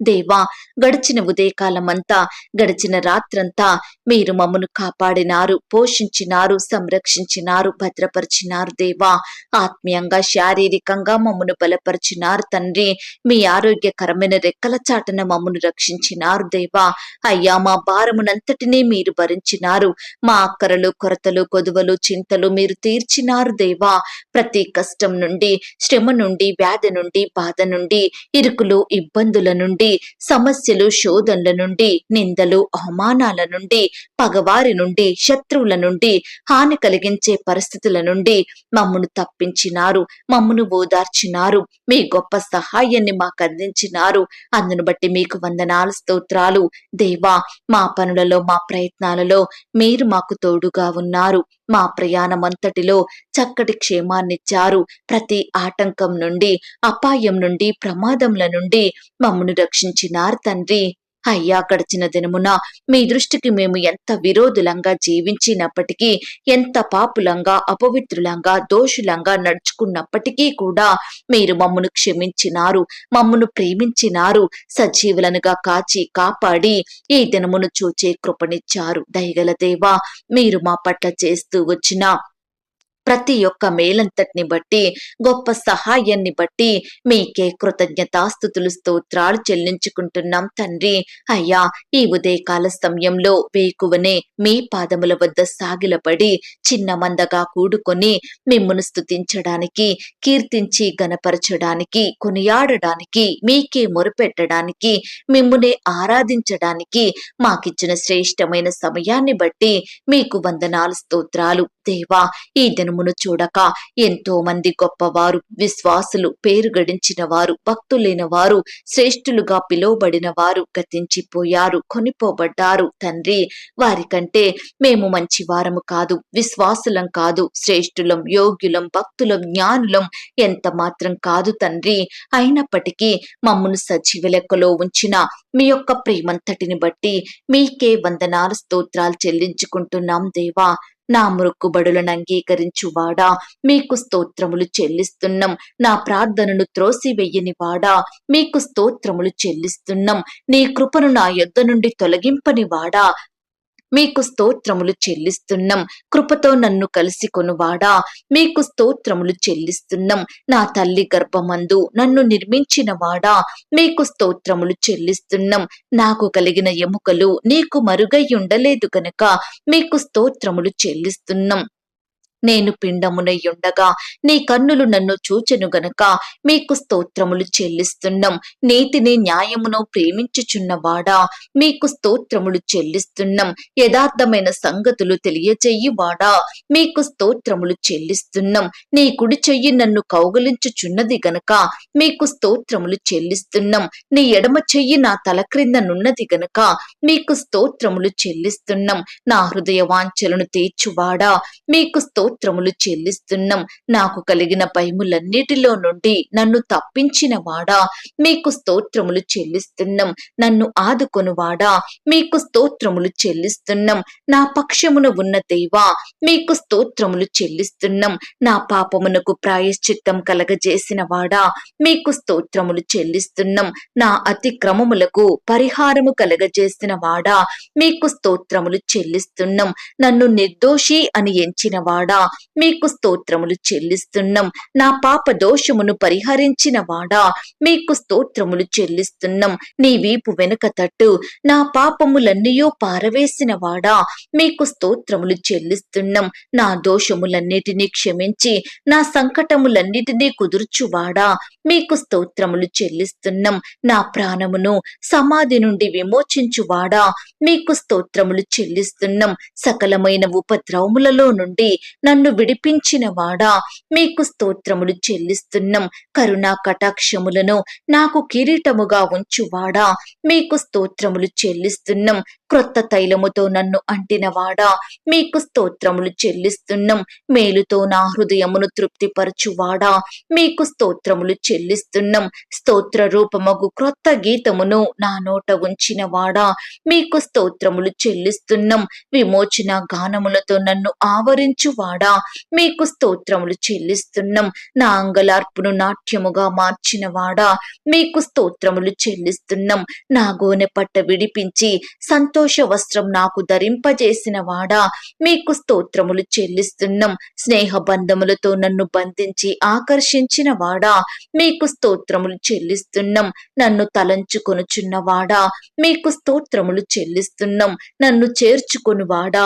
దేవా గడిచిన ఉదయకాలమంతా గడిచిన రాత్రంతా మీరు మమ్మను కాపాడినారు పోషించినారు సంరక్షించినారు భద్రపరిచినారు దేవా. ఆత్మీయంగా శారీరకంగా మమ్మను బలపరిచినారు తండ్రి. మీ ఆరోగ్యకరమైన రెక్కల చాటన మమ్మను రక్షించినారు దేవా. అయ్యా మా భారమునంతటినీ మీరు భరించినారు. మా అక్కరలు కొరతలు కొదువలు చింతలు మీరు తీర్చినారు దేవా. ప్రతి కష్టం నుండి శ్రమ నుండి వ్యాధి నుండి బాధ నుండి ఇరుకులు ఇబ్బందుల నుండి సమస్యలు శోధనల నుండి నిందలు అవమానాల నుండి పగవారి నుండి శత్రువుల నుండి హాని కలిగించే పరిస్థితుల నుండి మమ్మను తప్పించినారు మమ్మను ఓదార్చినారు మీ గొప్ప సహాయాన్ని మాకు అందించినారు. అందును బట్టి మీకు వందనాలు స్తోత్రాలు. దేవా మా పనులలో మా ప్రయత్నాలలో మీరు మాకు తోడుగా ఉన్నారు. మా ప్రయాణం అంతటిలో చక్కటి క్షేమాన్నిచ్చారు. ప్రతి ఆటంకం నుండి అపాయం నుండి ప్రమాదంల నుండి మమ్మను రక్షించినారు తండ్రి. అయ్యా గడిచిన దినమున మీ దృష్టికి మేము ఎంత విరోధులంగా జీవించినప్పటికీ ఎంత పాపులంగా అపవిత్రులంగా దోషులంగా నడుచుకున్నప్పటికీ కూడా మీరు మమ్మను క్షమించినారు మమ్మను ప్రేమించినారు సజీవులనుగా కాచి కాపాడి ఈ దినమును చూచే కృపనిచ్చారు. దయగల దేవా మీరు మా పట్ల చేస్తూ వచ్చిన ప్రతి ఒక్క మేలంతటిని బట్టి గొప్ప సహాయాన్ని బట్టి మీకే కృతజ్ఞతాస్థుతులు స్తోత్రాలు చెల్లించుకుంటున్నాం తండ్రి. అయ్యా ఈ ఉదయకాల సమయంలో వేకువనే మీ పాదముల వద్ద సాగిలపడి చిన్న మందగా కూడుకొని మిమ్మను స్తుతించడానికి కీర్తించి గనపరచడానికి కొనియాడడానికి మీకే మొరుపెట్టడానికి మిమ్మునే ఆరాధించడానికి మాకిచ్చిన శ్రేష్టమైన సమయాన్ని బట్టి మీకు వందనాలు స్తోత్రాలు దేవా ఈ దినమును చూడక ఎంతో మంది గొప్పవారు విశ్వాసులు పేరు గడించిన వారు భక్తులైన వారు శ్రేష్ఠులుగా పిలువబడిన వారు గతించిపోయారు కొనిపోబడ్డారు. తండ్రి వారికంటే మేము మంచి వారము కాదు విశ్వాసులం కాదు శ్రేష్ఠులం యోగ్యులం భక్తులం జ్ఞానులం ఎంత మాత్రం కాదు తండ్రి. అయినప్పటికీ మమ్మను సజీవ లెక్కలో ఉంచిన మీ యొక్క ప్రేమంతటిని బట్టి మీకే వందనాలు స్తోత్రాలు చెల్లించుకుంటున్నాం దేవా. నా మృక్కుబడులను అంగీకరించువాడా? మీకు స్తోత్రములు చెల్లిస్తున్నాం. నా ప్రార్థనను త్రోసివెయ్యని వాడా? మీకు స్తోత్రములు చెల్లిస్తున్నాం. నీ కృపను నా యొద్ద నుండి తొలగింపని వాడా? మీకు స్తోత్రములు చెల్లిస్తున్నాం. కృపతో నన్ను కలిసి కొనువాడా? మీకు స్తోత్రములు చెల్లిస్తున్నాం. నా తల్లి గర్భమందు నన్ను నిర్మించిన వాడా? మీకు స్తోత్రములు చెల్లిస్తున్నాం. నాకు కలిగిన ఎముకలు నీకు మరుగై ఉండలేదు కనుక మీకు స్తోత్రములు చెల్లిస్తున్నాం. నేను పిండమునయ్యుండగా నీ కన్నులు నన్ను చూచెను గనక మీకు స్తోత్రములు చెల్లిస్తున్నాం. నీతిని న్యాయమును ప్రేమించుచున్నవాడా మీకు స్తోత్రములు చెల్లిస్తున్నాం. యథార్థమైన సంగతులు తెలియచెయ్యి వాడా మీకు స్తోత్రములు చెల్లిస్తున్నాం. నీ కుడి చెయ్యి నన్ను కౌగలించుచున్నది గనక మీకు స్తోత్రములు చెల్లిస్తున్నాం. నీ ఎడమ చెయ్యి నా తల క్రింద నున్నది గనక మీకు స్తోత్రములు చెల్లిస్తున్నాం. నా హృదయ వాంఛలను తీర్చువాడా మీకు స్తోత్రములు చెల్లిస్తున్నాం. నాకు కలిగిన భయములన్నిటిలో నుండి నన్ను తప్పించిన వాడా? మీకు స్తోత్రములు చెల్లిస్తున్నాం. నన్ను ఆదుకొనువాడా మీకు స్తోత్రములు చెల్లిస్తున్నాం. నా పక్షమున ఉన్న దేవా మీకు స్తోత్రములు చెల్లిస్తున్నాం. నా పాపమునకు ప్రాయశ్చిత్తం కలగజేసిన వాడా మీకు స్తోత్రములు చెల్లిస్తున్నాం. నా అతిక్రమములకు పరిహారము కలగజేసిన వాడా మీకు స్తోత్రములు చెల్లిస్తున్నాం. నన్ను నిర్దోషి అని ఎంచిన మీకు స్తోత్రములు చెల్లిస్తున్నాం. నా పాప దోషమును పరిహరించిన వాడా? మీకు స్తోత్రములు చెల్లిస్తున్నాం. నీ వీపు వెనుక తట్టు. నా పాపములన్నయో పారవేసిన వాడా? మీకు స్తోత్రములు చెల్లిస్తున్నాం. నా దోషములన్నిటినీ క్షమించి నా సంకటములన్నిటినీ కుదుర్చువాడా? మీకు స్తోత్రములు చెల్లిస్తున్నాం. నా ప్రాణమును సమాధి నుండి విమోచించువాడా? మీకు స్తోత్రములు చెల్లిస్తున్నాం. సకలమైన ఉపద్రవములలో నుండి నన్ను విడిపించిన వాడా? మీకు స్తోత్రములు చెల్లిస్తున్నాం. కరుణా కటాక్షములను నాకు కిరీటముగా ఉంచువాడా? మీకు స్తోత్రములు చెల్లిస్తున్నాం. క్రొత్త తైలముతో నన్ను అంటినవాడా? మీకు స్తోత్రములు చెల్లిస్తున్నాం. మేలుతో నా హృదయమును తృప్తిపరచువాడా? మీకు స్తోత్రములు చెల్లిస్తున్నాం. స్తోత్ర రూపమగు క్రొత్త గీతమును నా నోట ఉంచినవాడా? మీకు స్తోత్రములు చెల్లిస్తున్నాం. విమోచన గానములతో నన్ను ఆవరించువాడా? మీకు స్తోత్రములు చెల్లిస్తున్నాం. నా అంగలార్పును నాట్యముగా మార్చినవాడా? మీకు స్తోత్రములు చెల్లిస్తున్నాం. నా గోనె పట్ట విడిపించి సంతోష వస్త్రం నాకు ధరింపజేసిన వాడా మీకు స్తోత్రములు చెల్లిస్తున్నాం. స్నేహ బంధములతో నన్ను బంధించి ఆకర్షించిన వాడా మీకు స్తోత్రములు చెల్లిస్తున్నాం. నన్ను తలంచుకొనుచున్నవాడా? మీకు స్తోత్రములు చెల్లిస్తున్నాం. నన్ను చేర్చుకొనువాడా?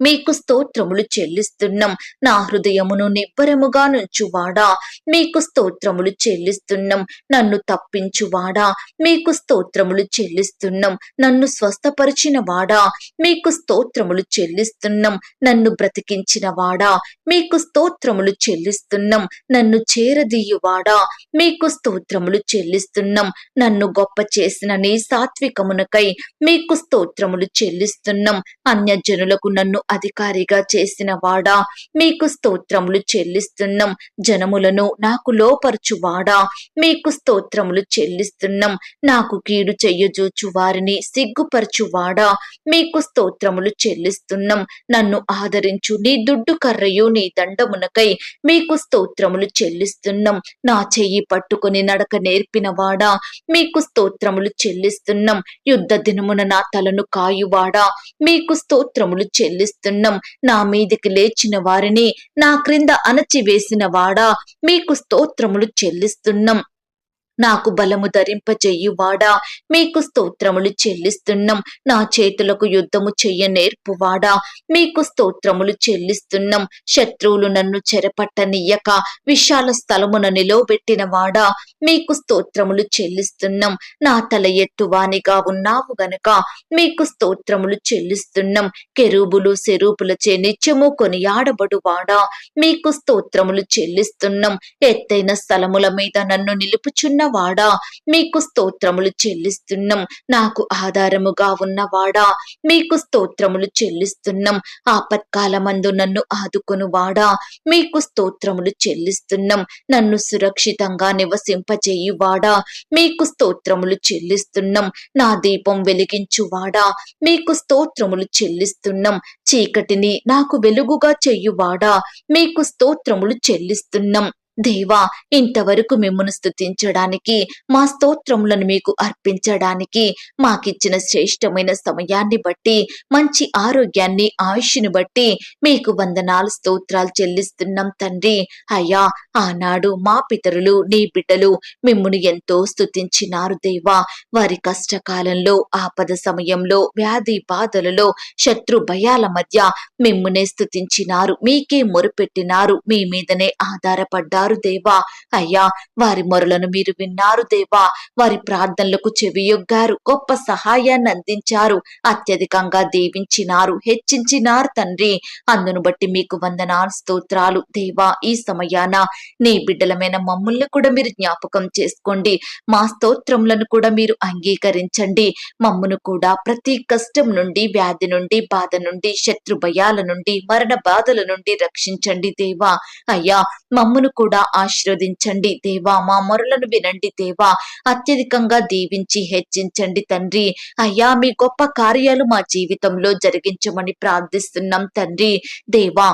మీకు స్తోత్రములు చెల్లిస్తున్నాం. నా హృదయమును నిబ్బరముగా నుంచువాడా. మీకు స్తోత్రములు చెల్లిస్తున్నాం. నన్ను తప్పించువాడా. మీకు స్తోత్రములు చెల్లిస్తున్నాం. నన్ను స్వస్థపరిచిన వాడా మీకు స్తోత్రములు చెల్లిస్తున్నాం. నన్ను బ్రతికించిన వాడా మీకు స్తోత్రములు చెల్లిస్తున్నాం. నన్ను చేరదీయువాడా. మీకు స్తోత్రములు చెల్లిస్తున్నాం. నన్ను గొప్ప చేసిన నీ సాత్వికమునకై మీకు స్తోత్రములు చెల్లిస్తున్నాం. అన్యజనులకు నన్ను అధికారిగా చేసిన వాడా? మీకు స్తోత్రములు చెల్లిస్తున్నాం. జనములను నాకు లోపరచువాడా? మీకు స్తోత్రములు చెల్లిస్తున్నాం. నాకు కీడు చెయ్యజూచు వారిని సిగ్గుపరచువాడా? మీకు స్తోత్రములు చెల్లిస్తున్నాం. నన్ను ఆదరించు నీ దుడ్డు కర్రయు నీ దండమునకై మీకు స్తోత్రములు చెల్లిస్తున్నాం. నా చెయ్యి పట్టుకొని నడక నేర్పిన వాడా? మీకు స్తోత్రములు చెల్లిస్తున్నాం. యుద్ధ దినమున నా తలను కాయువాడా? మీకు స్తోత్రములు చెల్లిస్తున్నాం. నా మీదికి లేచిన వారిని నా క్రింద అణచివేసిన వాడా మీకు స్తోత్రములు చెల్లిస్తున్నాం. నాకు బలము ధరింపజెయ్యువాడా మీకు స్తోత్రములు చెల్లిస్తున్నాం. నా చేతులకు యుద్ధము చెయ్య నేర్పువాడా? మీకు స్తోత్రములు చెల్లిస్తున్నాం. శత్రువులు నన్ను చెరపట్టనియ్యక విశాల స్థలమున నిలవబెట్టిన వాడా మీకు స్తోత్రములు చెల్లిస్తున్నాం. నా తల ఎత్తువానిగా ఉన్నావు గనక మీకు స్తోత్రములు చెల్లిస్తున్నాం. కెరూబులు సెరూపులచే నిత్యము కొనియాడబడువాడా? మీకు స్తోత్రములు చెల్లిస్తున్నాం. ఎత్తైన స్థలముల మీద నన్ను నిలుపుచున్న వాడా మీకు స్తోత్రములు చెల్లిస్తున్నాం. నాకు ఆధారముగా ఉన్నవాడా? మీకు స్తోత్రములు చెల్లిస్తున్నాం. ఆపత్కాలమందు నన్ను ఆదుకొను వాడా మీకు స్తోత్రములు చెల్లిస్తున్నాం. నన్ను సురక్షితంగా నివసింపజేయువాడా? మీకు స్తోత్రములు చెల్లిస్తున్నాం. నా దీపం వెలిగించువాడా? మీకు స్తోత్రములు చెల్లిస్తున్నాం. చీకటిని నాకు వెలుగుగా చెయ్యువాడా మీకు స్తోత్రములు చెల్లిస్తున్నాం. దేవా ఇంతవరకు మిమ్మను స్తుతించడానికి మా స్తోత్రములను మీకు అర్పించడానికి మాకిచ్చిన శ్రేష్టమైన సమయాన్ని బట్టి మంచి ఆరోగ్యాన్ని ఆయుష్ని బట్టి మీకు వందనాలు స్తోత్రాలు చెల్లిస్తున్నాం తండ్రి. అయ్యా ఆనాడు మా పితరులు నీ బిడ్డలు మిమ్మును ఎంతో స్తుతించినారు దేవా. వారి కష్టకాలంలో ఆపద సమయంలో వ్యాధి బాధలలో శత్రు భయాల మధ్య మిమ్మునే స్తుతించినారు మీకే మొరుపెట్టినారు మీ మీదనే ఆధారపడ్డారు. దేవా. అయ్యా వారి మొరలను మీరు విన్నారు దేవా. వారి ప్రార్థనలకు చెవియొగ్గారు. గొప్ప సహాయాన్ని అందించారు. అత్యధికంగా దీవించినారు హెచ్చించినారు తండ్రి. అందును బట్టి మీకు వందనాలు స్తోత్రాలు. దేవా ఈ సమయాన నీ బిడ్డలమైన మమ్మల్ని కూడా మీరు జ్ఞాపకం చేసుకోండి. మా స్తోత్రములను కూడా మీరు అంగీకరించండి. మమ్మను కూడా ప్రతి కష్టం నుండి వ్యాధి నుండి బాధ నుండి శత్రు భయాల నుండి మరణ బాధల నుండి రక్షించండి దేవా. అయ్యా మమ్మను కూడా ఆశీర్వదించండి. దేవా మా మొరలను వినండి దేవా. అత్యధికంగా దీవించి హెచ్చించండి తండ్రి. అయ్యా మీ గొప్ప కార్యాలు మా జీవితంలో జరిగించమని ప్రార్థిస్తున్నాం తండ్రి. దేవా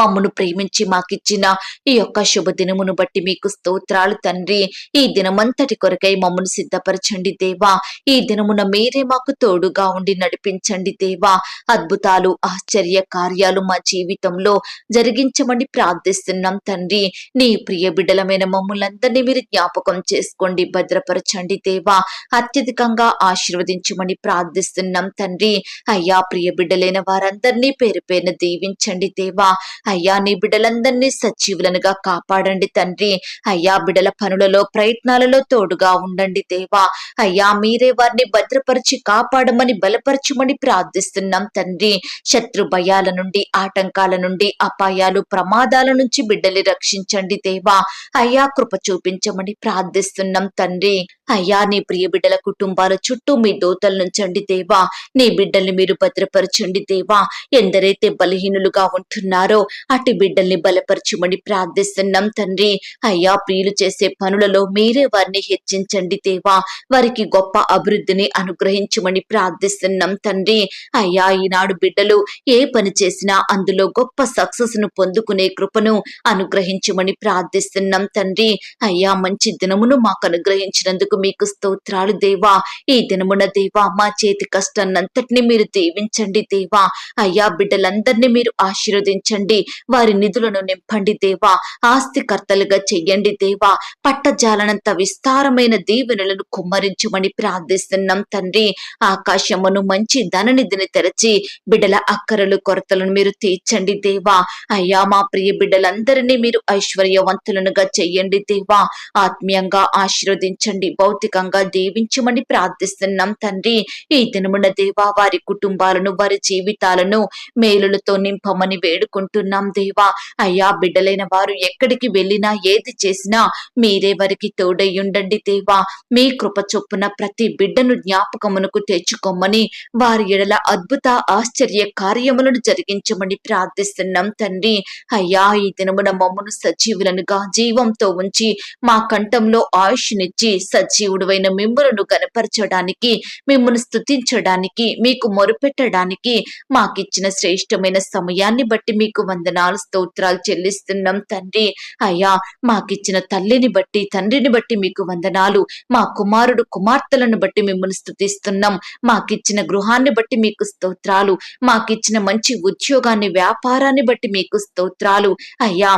మమ్మను ప్రేమించి మాకిచ్చిన ఈ యొక్క శుభదినమును బట్టి మీకు స్తోత్రాలు తండ్రి. ఈ దినమంతటి కొరకై మమ్మను సిద్ధపరచండి దేవా. ఈ దినమున మీరే మాకు తోడుగా ఉండి నడిపించండి దేవా. అద్భుతాలు ఆశ్చర్య కార్యాలు మా జీవితంలో జరిగించమని ప్రార్థిస్తున్నాం తండ్రి. నీ ప్రియ బిడ్డలమైన మమ్ములందరినీ మీరు జ్ఞాపకం చేసుకోండి భద్రపరచండి దేవా. అత్యధికంగా ఆశీర్వదించమని ప్రార్థిస్తున్నాం తండ్రి. అయ్యా ప్రియ బిడ్డలైన వారందరినీ పేరు పేరున దీవించండి దేవా. అయ్యా నీ బిడ్డలందరినీ సజీవులనుగా కాపాడండి తండ్రి. అయ్యా బిడ్డల పనులలో ప్రయత్నాలలో తోడుగా ఉండండి దేవా. అయ్యా మీరే వారిని భద్రపరిచి కాపాడమని బలపరచమని ప్రార్థిస్తున్నాం తండ్రి. శత్రు భయాల నుండి ఆటంకాల నుండి అపాయాలు ప్రమాదాల నుంచి బిడ్డల్ని రక్షించండి దేవా. అయ్యా కృప చూపించమని ప్రార్థిస్తున్నాం తండ్రి. అయ్యా నీ ప్రియ బిడ్డల కుటుంబాల చుట్టూ మీ దోతలు నుంచండి దేవా. నీ బిడ్డల్ని మీరు భద్రపరచండి దేవా. ఎందరైతే బలహీనులుగా ఉంటున్నారో అటు బిడ్డల్ని బలపరచమని ప్రార్థిస్తున్నాం తండ్రి. అయ్యా ప్రియులు చేసే పనులలో మీరే వారిని హెచ్చించండి దేవా. వారికి గొప్ప అభివృద్ధిని అనుగ్రహించమని ప్రార్థిస్తున్నాం తండ్రి. అయ్యా ఈనాడు బిడ్డలు ఏ పని చేసినా అందులో గొప్ప సక్సెస్ను పొందుకునే కృపను అనుగ్రహించమని ప్రార్థిస్తున్నాం తండ్రి. అయ్యా మంచి దినమును మాకు అనుగ్రహించినందుకు మీకు స్తోత్రాలు దేవా. ఈ దినమున దేవా మా చేతి కష్టాన్నంతటిని మీరు దీవించండి దేవా. అయ్యా బిడ్డలందరినీ మీరు ఆశీర్వదించండి. వారి నిధులను నింపండి దేవా. ఆస్తికర్తలుగా చెయ్యండి దేవా. పట్టజాలనంత విస్తారమైన దీవెనలను కుమ్మరించమని ప్రార్థిస్తున్నాం తండ్రి. ఆకాశమును మంచి ధననిధిని తెరచి బిడ్డల అక్కరలు కొరతలను మీరు తీర్చండి దేవా. అయ్యా మా ప్రియ బిడ్డలందరినీ మీరు ఐశ్వర్యవంతులనుగా చెయ్యండి దేవా. ఆత్మీయంగా ఆశీర్వదించండి భౌతికంగా దీవించమని ప్రార్థిస్తున్నాం తండ్రి. ఈ దినమున దేవా వారి కుటుంబాలను వారి జీవితాలను మేలులతో నింపమని వేడుకుంటున్నాం. దేవా. అయ్యా బిడ్డలైన వారు ఎక్కడికి వెళ్ళినా ఏది చేసినా మీరే వారికి తోడయ్యుండండి దేవా. మీ కృప చొప్పున ప్రతి బిడ్డను జ్ఞాపకమునకు తెచ్చుకోమని వారి ఎడల అద్భుత ఆశ్చర్య కార్యములను జరిగించమని ప్రార్థిస్తున్నాం తండ్రి. అయ్యా ఈ దినమున మమ్మను సజీవులనుగా జీవంతో ఉంచి మా కంఠంలో ఆయుష్నిచ్చి సజీవుడువైన మిమ్మలను కనపరచడానికి మిమ్మల్ని స్థుతించడానికి మీకు మొరుపెట్టడానికి మాకిచ్చిన శ్రేష్టమైన సమయాన్ని బట్టి మీకు వందనాలు స్తోత్రాలు చెల్లిస్తున్నాం తండ్రి. అయ్యా మాకిచ్చిన తల్లిని బట్టి తండ్రిని బట్టి మీకు వందనాలు. మా కుమారుడు కుమార్తెలను బట్టి మిమ్మల్ని స్థుతిస్తున్నాం మాకిచ్చిన గృహాన్ని బట్టి మీకు స్తోత్రాలు. మాకిచ్చిన మంచి ఉద్యోగాన్ని వ్యాపారాన్ని బట్టి మీకు స్తోత్రాలు. అయ్యా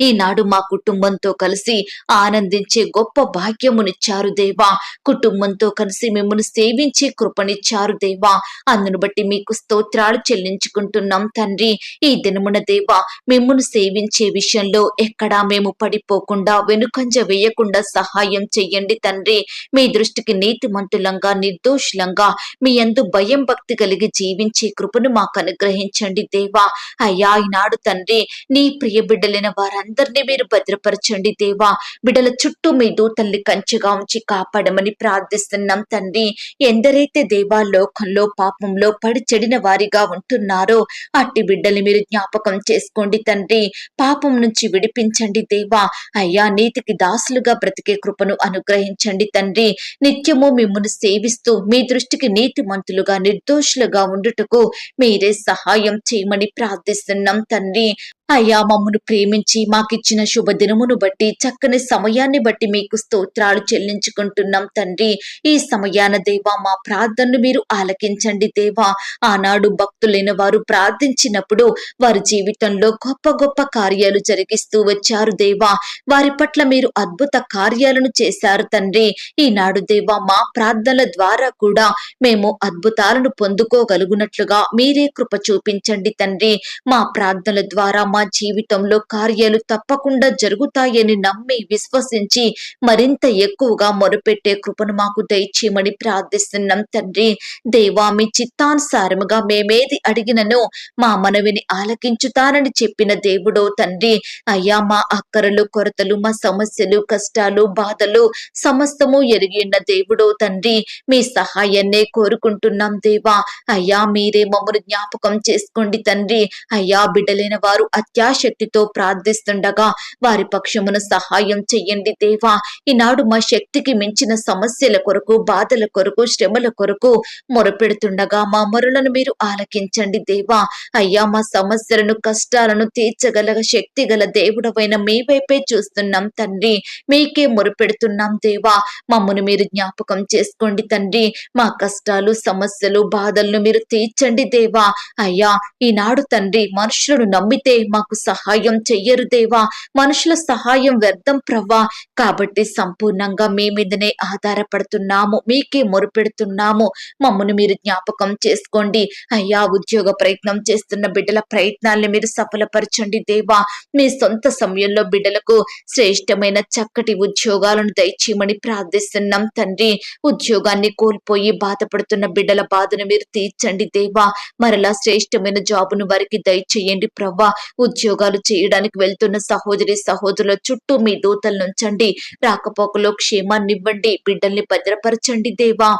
ఈనాడు మా కుటుంబంతో కలిసి ఆనందించే గొప్ప భాగ్యమునిచ్చారు దేవా. కుటుంబంతో కలిసి మిమ్మల్ని సేవించే కృపనిచ్చారు దేవా. అందును బట్టి మీకు స్తోత్రాలు చెల్లించుకుంటున్నాం తండ్రి. ఈ దినమున దేవా మిమ్మల్ని సేవించే విషయంలో ఎక్కడా మేము పడిపోకుండా వెనుకంజ వేయకుండా సహాయం చెయ్యండి తండ్రి. మీ దృష్టికి నీతిమంతులంగా నిర్దోషులంగా మీ అందు భయం భక్తి కలిగి జీవించే కృపను మాకు అనుగ్రహించండి దేవా. అయ్యా ఈనాడు తండ్రి నీ ప్రియ బిడ్డలైన అందరినీ మీరు భద్రపరచండి దేవా. బిడ్డల చుట్టూ మీ దూతల్ని కంచెగా ఉంచి కాపాడమని ప్రార్థిస్తున్నాం తండ్రి. ఎందరైతే దేవా లోకంలో పాపంలో పడి చెడిన వారిగా ఉంటున్నారో అట్టి బిడ్డల్ని మీరు జ్ఞాపకం చేసుకోండి తండ్రి. పాపం నుంచి విడిపించండి దేవా. అయ్యా నీతికి దాసులుగా బ్రతికే కృపను అనుగ్రహించండి తండ్రి. నిత్యము మిమ్మల్ని సేవిస్తూ మీ దృష్టికి నీతిమంతులుగా నిర్దోషులుగా ఉండుటకు మీరే సహాయం చేయమని ప్రార్థిస్తున్నాం తండ్రి. అయ్యా మమ్మను ప్రేమించి మాకిచ్చిన శుభ దినమును బట్టి చక్కని సమయాన్ని బట్టి మీకు స్తోత్రాలు చెల్లించుకుంటున్నాం తండ్రి. ఈ సమయాన దేవా మా ప్రార్థనను మీరు ఆలకించండి దేవా. ఆనాడు భక్తులైన వారు ప్రార్థించినప్పుడు వారి జీవితంలో గొప్ప గొప్ప కార్యాలు జరిగిస్తూ వచ్చారు దేవా. వారి పట్ల మీరు అద్భుత కార్యాలను చేశారు తండ్రి. ఈనాడు దేవా మా ప్రార్థనల ద్వారా కూడా మేము అద్భుతాలను పొందుకోగలుగునట్లుగా మీరే కృప చూపించండి తండ్రి. మా ప్రార్థనల ద్వారా మా జీవితంలో కార్యాలు తప్పకుండా జరుగుతాయని నమ్మి విశ్వసించి మరింత ఎక్కువగా మొరుపెట్టే కృపను మాకు దయచేయమని ప్రార్థిస్తున్నాం తండ్రి. దేవా మీ చిత్తానుసారముగా మేమేది అడిగినను మా మనవిని ఆలకించుతానని చెప్పిన దేవుడో తండ్రి. అయ్యా మా అక్కరలు కొరతలు మా సమస్యలు కష్టాలు బాధలు సమస్తము ఎరిగిన దేవుడో తండ్రి. మీ సహాయాన్నే కోరుకుంటున్నాం దేవా. అయ్యా మీరే మమ్మల్ని జ్ఞాపకం చేసుకోండి తండ్రి. అయ్యా బిడ్డలైన వారు అత్యాశక్తితో ప్రార్థిస్తుండగా వారి పక్షమున సహాయం చెయ్యండి దేవా. ఈనాడు మా శక్తికి మించిన సమస్యల కొరకు బాధల కొరకు శ్రమల కొరకు మొరపెడుతుండగా మా మొరలను మీరు ఆలకించండి దేవా. అయ్యా మా సమస్యలను కష్టాలను తీర్చగల శక్తి గల దేవుడవైన మీ వైపే చూస్తున్నాం తండ్రి. మీకే మొరపెడుతున్నాం దేవా. మమ్మను మీరు జ్ఞాపకం చేసుకోండి తండ్రి. మా కష్టాలు సమస్యలు బాధలను మీరు తీర్చండి దేవా. అయ్యా ఈనాడు తండ్రి మనుషులను నమ్మితే మాకు సహాయం చెయ్యరు దేవా. మనుషుల సహాయం వ్యర్థం ప్రవ్వా. కాబట్టి సంపూర్ణంగా మీ మీదనే ఆధారపడుతున్నాము. మీకే మొరుపెడుతున్నాము. మమ్మను మీరు జ్ఞాపకం చేసుకోండి. అయ్యా ఉద్యోగ ప్రయత్నం చేస్తున్న బిడ్డల ప్రయత్నాల్ని మీరు సఫలపరచండి దేవా. మీ సొంత సమయంలో బిడ్డలకు శ్రేష్టమైన చక్కటి ఉద్యోగాలను దయచేయమని ప్రార్థిస్తున్నాం తండ్రి. ఉద్యోగాన్ని కోల్పోయి బాధపడుతున్న బిడ్డల బాధను మీరు తీర్చండి దేవా. మరలా శ్రేష్టమైన జాబును వారికి దయచేయండి ప్రవ్వా. ఉద్యోగాలు చేయడానికి వెళ్తున్న సహోదరి సహోదరుల చుట్టూ మీ దూతలు నుంచండి రాకపోకలో క్షేమాన్నివ్వండి. బిడ్డల్ని భద్రపరచండి దేవా.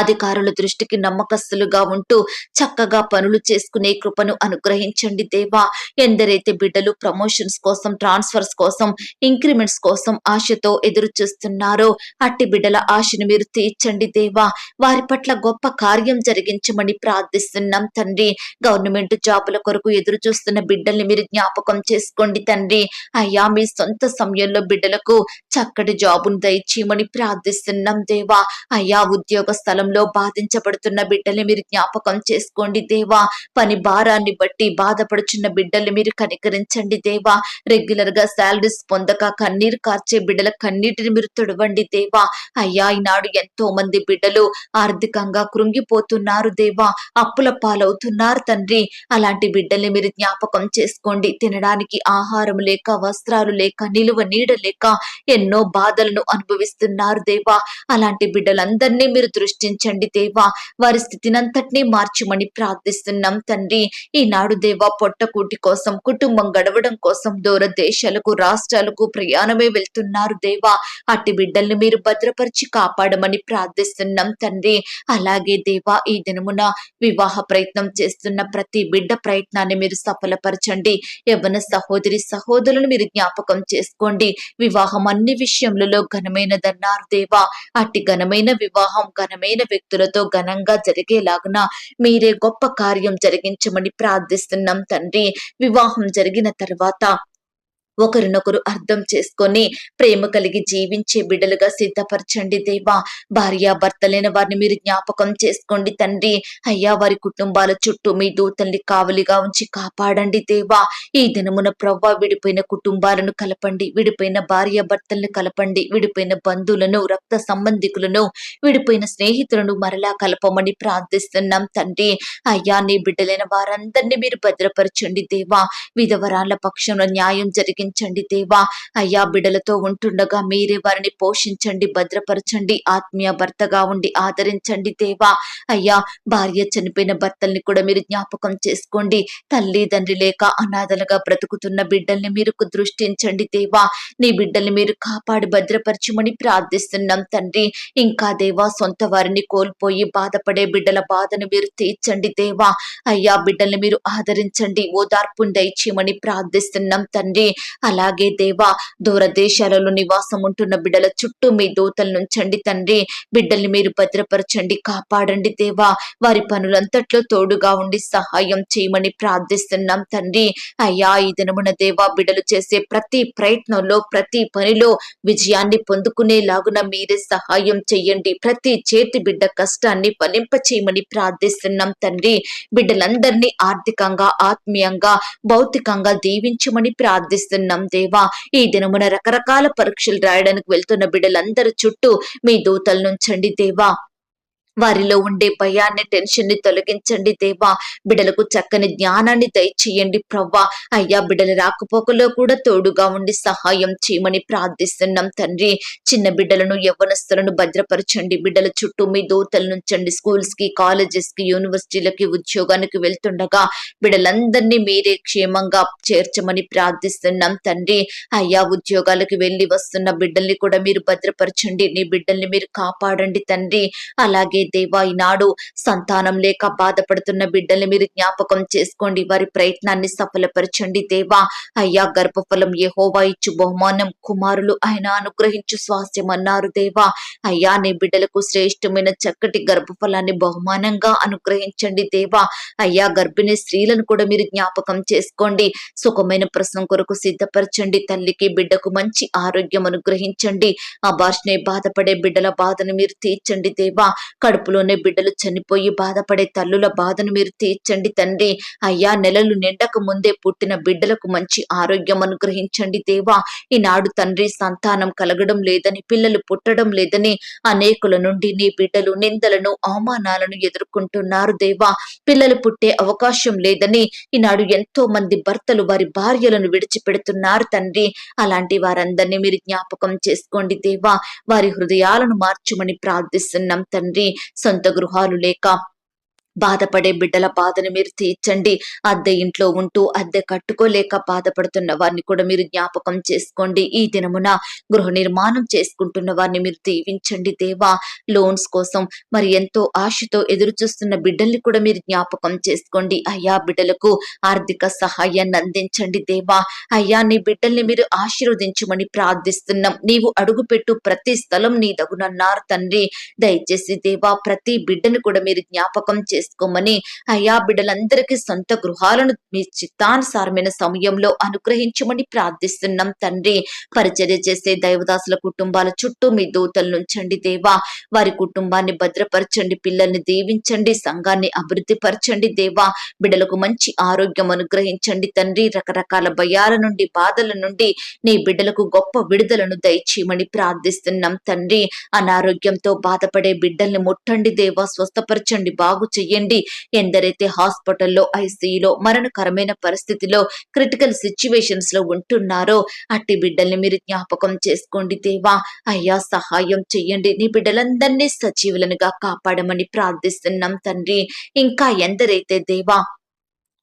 అధికారుల దృష్టికి నమ్మకస్తులుగా ఉంటూ చక్కగా పనులు చేసుకునే కృపను అనుగ్రహించండి దేవా. ఎందరైతే బిడ్డలు ప్రమోషన్స్ కోసం ట్రాన్స్ఫర్స్ కోసం ఇంక్రిమెంట్స్ కోసం ఆశతో ఎదురు చూస్తున్నారో అట్టి బిడ్డల ఆశను మీరు తీర్చండి దేవా. వారి పట్ల గొప్ప కార్యం జరిగించమని ప్రార్థిస్తున్నాం తండ్రి. గవర్నమెంట్ జాబుల కొరకు ఎదురు చూస్తున్న బిడ్డల్ని మీరు జ్ఞాపకం చేసుకోండి తండ్రి. అయ్యా మీ సొంత సమయంలో బిడ్డలకు చక్కటి జాబును దయచేయమని ప్రార్థిస్తున్నాం దేవా. అయ్యా ఉద్యోగ స్థలం కాలంలో బాధించబడుతున్న బిడ్డల్ని మీరు జ్ఞాపకం చేసుకోండి దేవా. పని భారాన్ని బట్టి బాధపడుచున్న బిడ్డల్ని మీరు కనికరించండి దేవా. రెగ్యులర్గా శాలరీస్ పొందక కన్నీరు కార్చే బిడ్డల కన్నీటిని మీరు తొడవండి దేవా. అయ్యా ఈనాడు ఎంతో మంది బిడ్డలు ఆర్థికంగా కృంగిపోతున్నారు దేవా. అప్పుల పాలవుతున్నారు తండ్రి. అలాంటి బిడ్డల్ని మీరు జ్ఞాపకం చేసుకోండి. తినడానికి ఆహారం లేక వస్త్రాలు లేక నిలువ నీడ లేక ఎన్నో బాధలను అనుభవిస్తున్నారు దేవా. అలాంటి బిడ్డలందరినీ మీరు దృష్టి దర్శించండి దేవా. వారి స్థితినంతటినీ మార్చమని ప్రార్థిస్తున్నాం తండ్రి. ఈనాడు దేవా పొట్టకూటి కోసం కుటుంబం గడవడం కోసం దూర దేశాలకు రాష్ట్రాలకు ప్రయాణమే వెళ్తున్నారు దేవా. అట్టి బిడ్డల్ని మీరు భద్రపరిచి కాపాడమని ప్రార్థిస్తున్నాం తండ్రి. అలాగే దేవా ఈ దినమున వివాహ ప్రయత్నం చేస్తున్న ప్రతి బిడ్డ ప్రయత్నాన్ని మీరు సఫలపరచండి. యవన సహోదరి సహోదరులను మీరు జ్ఞాపకం చేసుకోండి. వివాహం అన్ని విషయములలో ఘనమైనదన్నారు దేవా. అట్టి ఘనమైన వివాహం ఘనమైన వ్యక్తులతో ఘనంగా జరిగేలాగున మీరే గొప్ప కార్యం జరిగించమని ప్రార్థిస్తున్నాం తండ్రి. వివాహం జరిగిన తర్వాత ఒకరినొకరు అర్థం చేసుకొని ప్రేమ కలిగి జీవించే బిడ్డలుగా సిద్ధపరచండి దేవా. భార్య భర్తలైన వారిని మీరు జ్ఞాపకం చేసుకోండి తండ్రి. అయ్యా వారి కుటుంబాల చుట్టూ మీ దూతల్ని కావలిగా ఉంచి కాపాడండి దేవా. ఈ దినమున ప్రవ్వ విడిపోయిన కుటుంబాలను కలపండి. విడిపోయిన భార్య భర్తలను కలపండి. విడిపోయిన బంధువులను రక్త సంబంధికులను విడిపోయిన స్నేహితులను మరలా కలపమని ప్రార్థిస్తున్నాం తండ్రి. అయ్యా నీ బిడ్డలైన వారందరినీ మీరు భద్రపరచండి దేవా. విధవరాల పక్షంలో న్యాయం నడిపించండి దేవా. అయ్యా బిడ్డలతో ఉంటుండగా మీరే వారిని పోషించండి భద్రపరచండి ఆత్మీయ భర్తగా ఉండి ఆదరించండి దేవా. అయ్యా భార్య చనిపోయిన భర్తల్ని కూడా మీరు జ్ఞాపకం చేసుకోండి. తల్లి తండ్రి లేక అనాథలుగా బ్రతుకుతున్న బిడ్డల్ని మీరు దృష్టించండి దేవా. నీ బిడ్డల్ని మీరు కాపాడి భద్రపరచమని ప్రార్థిస్తున్నాం తండ్రి. ఇంకా దేవా సొంత వారిని కోల్పోయి బాధపడే బిడ్డల బాధను మీరు తీర్చండి దేవా. అయ్యా బిడ్డల్ని మీరు ఆదరించండి ఓదార్పుని దయచేయమని ప్రార్థిస్తున్నాం తండ్రి. అలాగే దేవా దూరదేశాలలో నివాసం ఉంటున్న బిడ్డల చుట్టూ మీ దూతలు నుంచండి తండ్రి. బిడ్డల్ని మీరు భద్రపరచండి కాపాడండి దేవా. వారి పనులంతట్లో తోడుగా ఉండి సహాయం చేయమని ప్రార్థిస్తున్నాం తండ్రి. అయ్యా ఈ దినమున దేవా బిడ్డలు చేసే ప్రతి ప్రయత్నంలో ప్రతి పనిలో విజయాన్ని పొందుకునేలాగున మీరే సహాయం చెయ్యండి ప్రతి చేతి బిడ్డ కష్టాన్ని ఫలింప చేయమని ప్రార్థిస్తున్నాం తండ్రి. బిడ్డలందరినీ ఆర్థికంగా ఆత్మీయంగా భౌతికంగా దీవించమని ప్రార్థిస్తున్నాం. దేవా. ఈ దినమున రకరకాల పరీక్షలు రాయడానికి వెళ్తున్న బిడ్డలందరి చుట్టూ మీ దూతల నుంచండి దేవా. వారిలో ఉండే భయాన్ని టెన్షన్ని తొలగించండి దేవా. బిడ్డలకు చక్కని జ్ఞానాన్ని దయచేయండి ప్రవ్వా. అయ్యా బిడల రాకపోకలో కూడా తోడుగా ఉండి సహాయం చేయమని ప్రార్థిస్తున్నాం తండ్రి. చిన్న బిడ్డలను యవ్వనస్తులను భద్రపరచండి. బిడ్డల చుట్టూ మీ దూతలు నుంచండి. స్కూల్స్కి కాలేజెస్కి యూనివర్సిటీలకి ఉద్యోగానికి వెళ్తుండగా బిడ్డలందరినీ మీరే క్షేమంగా చేర్చమని ప్రార్థిస్తున్నాం తండ్రి. అయ్యా ఉద్యోగాలకు వెళ్ళి వస్తున్న బిడ్డల్ని కూడా మీరు భద్రపరచండి. నీ బిడ్డల్ని మీరు కాపాడండి తండ్రి. అలాగే దేవా ఈనాడు సంతానం లేక బాధపడుతున్న బిడ్డల్ని మీరు జ్ఞాపకం చేసుకోండి. వారి ప్రయత్నాన్ని సఫలపరచండి దేవా. అయ్యా గర్భఫలం ఏహోవా ఇచ్చు బహుమానం కుమారులు ఆయన అనుగ్రహించు స్వాస్థ్యం అన్నారు దేవా. అయ్యా నీ బిడ్డలకు శ్రేష్టమైన చక్కటి గర్భఫలాన్ని బహుమానంగా అనుగ్రహించండి దేవా. అయ్యా గర్భిణీ స్త్రీలను కూడా మీరు జ్ఞాపకం చేసుకోండి. సుఖమైన ప్రసవం కొరకు సిద్ధపరచండి. తల్లికి బిడ్డకు మంచి ఆరోగ్యం అనుగ్రహించండి. ఆ భాషనే బాధపడే బిడ్డల బాధను మీరు తీర్చండి దేవా. కడుపులోనే బిడ్డలు చనిపోయి బాధపడే తల్లుల బాధను మీరు తీర్చండి తండ్రి. అయ్యా నెలలు నిండక ముందే పుట్టిన బిడ్డలకు మంచి ఆరోగ్యం అనుగ్రహించండి దేవా. ఈనాడు తండ్రి సంతానం కలగడం లేదని పిల్లలు పుట్టడం లేదని అనేకుల నుండి నీ బిడ్డలు నిందలను అవమానాలను ఎదుర్కొంటున్నారు దేవా. పిల్లలు పుట్టే అవకాశం లేదని ఈనాడు ఎంతో మంది భర్తలు వారి భార్యలను విడిచిపెడుతున్నారు తండ్రి. అలాంటి వారందరినీ మీరు జ్ఞాపకం చేసుకోండి దేవా. వారి హృదయాలను మార్చమని ప్రార్థిస్తున్నాం తండ్రి. సొంత గృహాలు లేక బాధపడే బిడ్డల బాధను మీరు తీర్చండి. అద్దె ఇంట్లో ఉంటూ అద్దె కట్టుకోలేక బాధపడుతున్న వారిని కూడా మీరు జ్ఞాపకం చేసుకోండి. ఈ దినమున గృహ నిర్మాణం చేసుకుంటున్న వారిని మీరు దీవించండి దేవా. లోన్స్ కోసం మరి ఎంతో ఆశతో ఎదురు చూస్తున్న బిడ్డల్ని కూడా మీరు జ్ఞాపకం చేసుకోండి. అయ్యా బిడ్డలకు ఆర్థిక సహాయాన్ని అందించండి దేవా. అయ్యా నీ బిడ్డల్ని మీరు ఆశీర్వదించమని ప్రార్థిస్తున్నాం. నీవు అడుగుపెట్టు ప్రతి స్థలం నీ దగునన్నారు తండ్రి. దయచేసి దేవా ప్రతి బిడ్డను కూడా మీరు జ్ఞాపకం చేసుకోమని అయ్యా బిడ్డలందరికీ సొంత గృహాలను మీ చిత్తానుసారమైన సమయంలో అనుగ్రహించమని ప్రార్థిస్తున్నాం తండ్రి. పరిచర్య చేసే దైవదాసుల కుటుంబాల చుట్టూ మీ దూతలు నుంచండి దేవా. వారి కుటుంబాన్ని భద్రపరచండి పిల్లల్ని దీవించండి సంఘాన్ని అభివృద్ధి పరచండి దేవా. బిడ్డలకు మంచి ఆరోగ్యం అనుగ్రహించండి తండ్రి. రకరకాల భయాల నుండి బాధల నుండి నీ బిడ్డలకు గొప్ప విడుదలను దయచేయమని ప్రార్థిస్తున్నాం తండ్రి. అనారోగ్యంతో బాధపడే బిడ్డల్ని ముట్టండి దేవా. స్వస్థపరచండి బాగు చెయ్యి చేయండి. ఎందరైతే హాస్పిటల్లో ఐసీయూలో మరణకరమైన పరిస్థితిలో క్రిటికల్ సిచ్యువేషన్స్లో ఉంటున్నారో అట్టి బిడ్డల్ని మీరు జ్ఞాపకం చేసుకోండి దేవా. అయ్యా సహాయం చెయ్యండి నీ బిడ్డలందరినీ సజీవులనుగా కాపాడమని ప్రార్థిస్తున్నాం తండ్రి. ఇంకా ఎందరైతే దేవా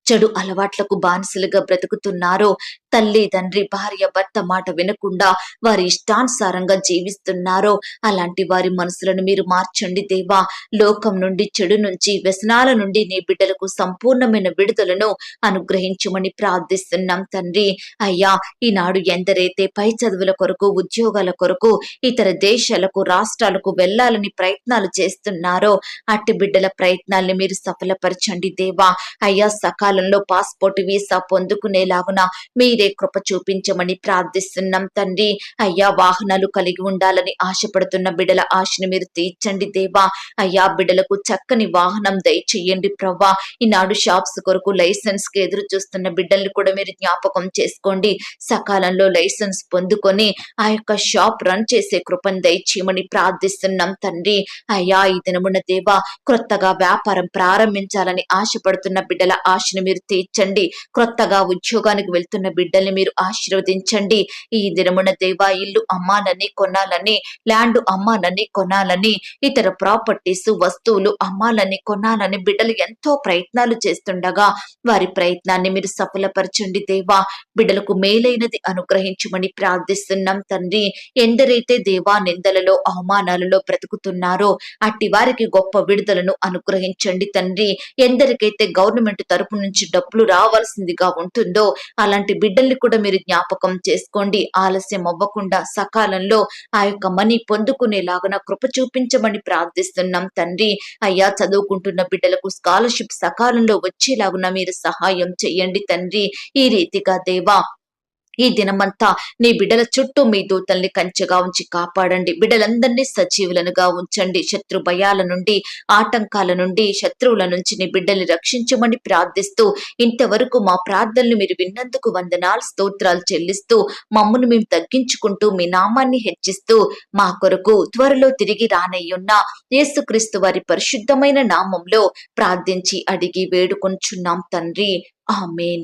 చెడు అలవాట్లకు బానిసలుగా బ్రతుకుతున్నారో తల్లి తండ్రి భార్య భర్త మాట వినకుండా వారి ఇష్టానుసారంగా జీవిస్తున్నారో అలాంటి వారి మనసులను మీరు మార్చండి దేవా. లోకం నుండి చెడు నుంచి వ్యసనాల నుండి నీ బిడ్డలకు సంపూర్ణమైన విడుదలను అనుగ్రహించమని ప్రార్థిస్తున్నాం తండ్రి. అయ్యా ఈనాడు ఎందరైతే పై చదువుల కొరకు ఉద్యోగాల కొరకు ఇతర దేశాలకు రాష్ట్రాలకు వెళ్ళాలని ప్రయత్నాలు చేస్తున్నారో అట్టి బిడ్డల ప్రయత్నాల్ని మీరు సఫలపరచండి దేవా. అయ్యా సకాలంలో పాస్పోర్ట్ వీసా పొందుకునేలాగున మీ కృప చూపించమని ప్రార్థిస్తున్నాం తండ్రి. అయ్యా వాహనాలు కలిగి ఉండాలని ఆశపడుతున్న బిడ్డల ఆశను మీరు తీర్చండి దేవా. అయ్యా బిడ్డలకు చక్కని వాహనం దయచేయండి ప్రవ్వా. ఈనాడు షాప్స్ కొరకు లైసెన్స్కి ఎదురు చూస్తున్న బిడ్డల్ని కూడా మీరు జ్ఞాపకం చేసుకోండి. సకాలంలో లైసెన్స్ పొందుకొని ఆ యొక్క షాప్ రన్ చేసే కృపను దయచేయమని ప్రార్థిస్తున్నాం తండ్రి. అయ్యా ఈ దినమున దేవా క్రొత్తగా వ్యాపారం ప్రారంభించాలని ఆశపడుతున్న బిడ్డల ఆశను మీరు తీర్చండి. క్రొత్తగా ఉద్యోగానికి వెళ్తున్న బిడ్డ బిడ్డల్ని మీరు ఆశీర్వదించండి. ఈ దినమున దేవా ఇల్లు అమ్మాలని కొనాలని ల్యాండ్ అమ్మాలని కొనాలని ఇతర ప్రాపర్టీస్ వస్తువులు అమ్మాలని కొనాలని బిడ్డలు ఎంతో ప్రయత్నాలు చేస్తుండగా వారి ప్రయత్నాన్ని మీరు సఫలపరచండి దేవా. బిడ్డలకు మేలైనది అనుగ్రహించమని ప్రార్థిస్తున్నాం తండ్రి. ఎందరైతే దేవా నిందలలో అవమానాలలో బ్రతుకుతున్నారో అట్టి వారికి గొప్ప విడుదలను అనుగ్రహించండి తండ్రి. ఎందరికైతే గవర్నమెంట్ తరపు నుంచి డబ్బులు రావాల్సిందిగా ఉంటుందో అలాంటి బిడ్డ బిడ్డల్ని కూడా మీరు జ్ఞాపకం చేసుకోండి. ఆలస్యం అవ్వకుండా సకాలంలో ఆ యొక్క మనీ పొందుకునేలాగా కృప చూపించమని ప్రార్థిస్తున్నాం తండ్రి. అయ్యా చదువుకుంటున్న బిడ్డలకు స్కాలర్షిప్ సకాలంలో వచ్చేలాగున మీరు సహాయం చేయండి తండ్రి. ఈ రీతిగా దేవా ఈ దినమంతా నీ బిడ్డల చుట్టూ మీ దూతల్ని కంచెగా ఉంచి కాపాడండి. బిడ్డలందరినీ సజీవులనుగా ఉంచండి. శత్రు భయాల నుండి ఆటంకాల నుండి శత్రువుల నుంచి నీ బిడ్డల్ని రక్షించమని ప్రార్థిస్తూ ఇంతవరకు మా ప్రార్థనలు మీరు విన్నందుకు వందనాలు స్తోత్రాలు చెల్లిస్తూ మమ్మను మేము తగ్గించుకుంటూ మీ నామాన్ని హెచ్చిస్తూ మా కొరకు త్వరలో తిరిగి రానయ్యున్న యేసుక్రీస్తు వారి పరిశుద్ధమైన నామంలో ప్రార్థించి అడిగి వేడుకొంచున్నాం తండ్రి. ఆమెన్.